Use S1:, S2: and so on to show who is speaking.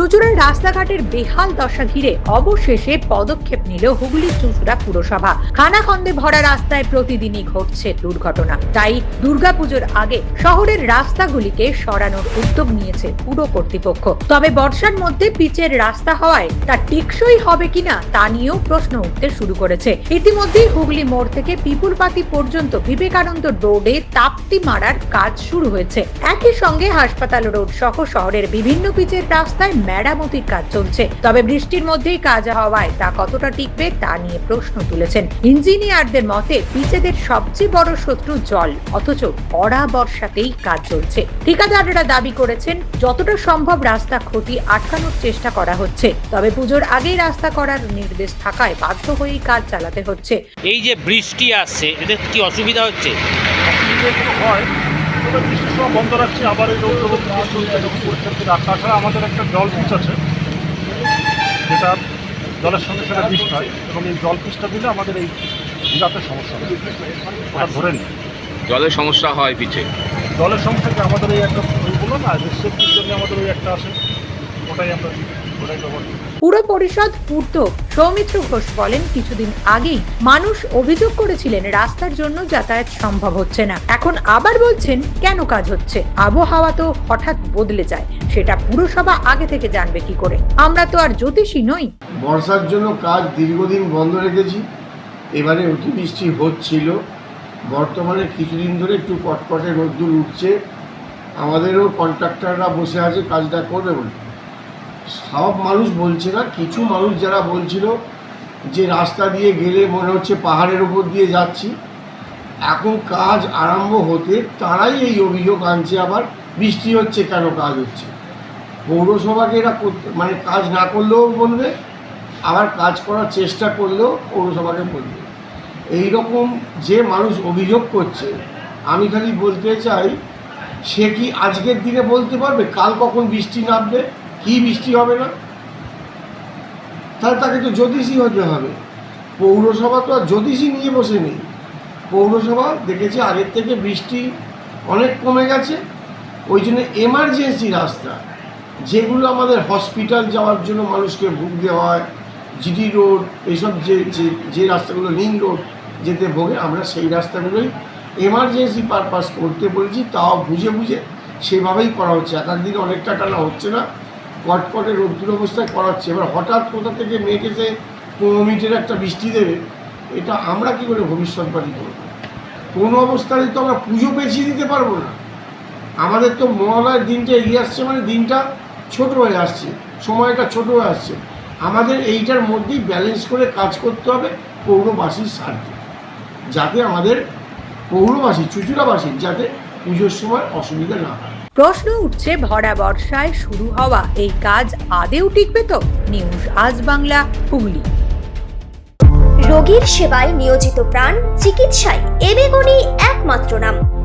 S1: চুঁচুড়ার রাস্তাঘাটের বেহাল দশা ঘিরে অবশেষে পদক্ষেপ নিল হুগলি চুঁচুড়া পুরসভা। খানাখন্দে ভরা রাস্তায় প্রতিদিনই ঘটছে দুর্ঘটনা। তাই দুর্গাপুজোর আগে শহরের রাস্তাগুলিকে সরানোর উদ্যোগ নিয়েছে পুর কর্তৃপক্ষ। তবে বর্ষার মধ্যে পিচের রাস্তা হওয়ায় তা টেকসই হবে কিনা তা নিয়েও প্রশ্ন উঠতে শুরু করেছে। ইতিমধ্যেই হুগলি মোড় থেকে পিপুলপাতি পর্যন্ত বিবেকানন্দ রোডে তাপ্তি মারার কাজ শুরু হয়েছে। একই সঙ্গে হাসপাতাল রোড সহ শহরের বিভিন্ন পিচের রাস্তায় মেরামতির কাজ চলছে। তবে বৃষ্টির মধ্যেই কাজ হওয়ায় তা কতটা টিকবে তা নিয়ে প্রশ্ন তুলেছেন। ইঞ্জিনিয়ারদের মতে পিচেদের সবচেয়ে বড় শত্রু জল অথচ কড়া বর্ষাতেই কাজ চলছে। ঠিকাদাররা দাবি করেছেন যতটা সম্ভব রাস্তা ক্ষতি আটকানোর চেষ্টা করা হচ্ছে। তবে পুজোর আগেই রাস্তা করার নির্দেশ থাকায় বাধ্য হয়েই কাজ চালাতে হচ্ছে।
S2: এই যে বৃষ্টি আসছে এদের কি অসুবিধা হচ্ছে?
S3: হয় তবে বৃষ্টির সময় বন্ধ রাখছি আবার এই রোদ রোদ দিয়ে চলছে এরকম পরিস্থিতি আর তাছাড়া আমাদের একটা জল পিচ আছে। যেটা জলের সঙ্গে সেটা বৃষ্টি হয় এবং এই জল পিচটা দিলে আমাদের এই ভিড়াতে সমস্যা হয়। ওটা ধরে নিই
S4: জলের সমস্যা হয় পিছে
S3: জলের সমস্যা কি? আমাদের এই একটা ওইগুলো না সেফটির জন্য আমাদের ওই একটা আছে ওটাই আমরা ওটাই ব্যবহার করি
S1: পুর পরিষদ পূর্ত। সৌমিত্র ঘোষ বলেন, কিছুদিন আগেই মানুষ অভিযোগ করেছিলেন রাস্তার জন্য যাতায়াত সম্ভব হচ্ছে না। এখন আবার বলছেন, কেন কাজ হচ্ছে? আবহাওয়া তো হঠাৎ বদলে যায়। সেটা পুরসভা আগে থেকে জানবে কি করে। আমরা তো আর জ্যোতিষী নই।
S5: বর্ষার জন্য কাজ দীর্ঘদিন বন্ধ রেখেছি। এবারে অতিবৃষ্টি হচ্ছিল। বর্তমানে কিছুদিন ধরে একটু কটকটে রোদ্দুর উঠছে। আমাদেরও কন্ট্রাক্টররা বসে আছে, কাজটা করবে বলে। সব মানুষ বলছে না, কিছু মানুষ যারা বলছিল যে রাস্তা দিয়ে গেলে মনে হচ্ছে পাহাড়ের উপর দিয়ে যাচ্ছি। এখন কাজ আরম্ভ হতে তারাই এই অভিযোগ আনছে, আবার বৃষ্টি হচ্ছে কেন কাজ হচ্ছে? পৌরসভাকে এরা মানে কাজ না করলেও বলবে, আবার কাজ করার চেষ্টা করলেও পৌরসভাকে বলবে। এই রকম যে মানুষ অভিযোগ করছে, আমি খালি বলতে চাই, সে কি আজকের দিনে বলতে পারবে? কাল কখন বৃষ্টি নামবে? কি বৃষ্টি হবে না? তাহলে তাকে তো জ্যোতিষী হতে হবে। পৌরসভা তো আর জ্যোতিষী নিয়ে বসে নেই। পৌরসভা দেখেছে আগের থেকে বৃষ্টি অনেক কমে গেছে। ওই জন্য এমার্জেন্সি রাস্তা। যেগুলো আমাদের হসপিটাল যাওয়ার জন্য মানুষকে ভুগতে হয় জিডি রোড এইসব যে, যে- যে রাস্তাগুলো লিঙ্ক রোড যেতে ভোগে, আমরা সেই রাস্তাগুলোই এমার্জেন্সি পারপাস করতে বলেছি। তাও বুঝে বুঝে সেভাবেই করা হচ্ছে। এক একদিন অনেকটা টানা হচ্ছে না। কটকটে রোদ্দুর অবস্থায় করাচ্ছে। এবার হঠাৎ কোথা থেকে মেঘ এসে পনেরো মিনিটের একটা বৃষ্টি দেবে, এটা আমরা কি করে ভবিষ্যৎবাণী করব? কোনো অবস্থায় তো আমরা পুজো পেছিয়ে দিতে পারব না। আমাদের তো মহালয়ের দিনটা এগিয়ে আসছে মানে দিনটা ছোট হয়ে আসছে, সময়টা ছোট হয়ে আসছে। আমাদের এইটার মধ্যেই ব্যালেন্স করে কাজ করতে হবে পৌরবাসীর স্বার্থে, যাতে আমাদের পৌরবাসী চুচুড়াবাসীর যাতে পুজোর সময় অসুবিধা না হয়।
S1: প্রশ্ন উঠছে, ভরা বর্ষায় শুরু হওয়া এই কাজ আদেও টিকবে তো? নিউজ আজ বাংলা, হুগলি।
S6: রোগীর সেবায় নিয়োজিত প্রাণ, চিকিৎসায় এবেগুনি একমাত্র নাম।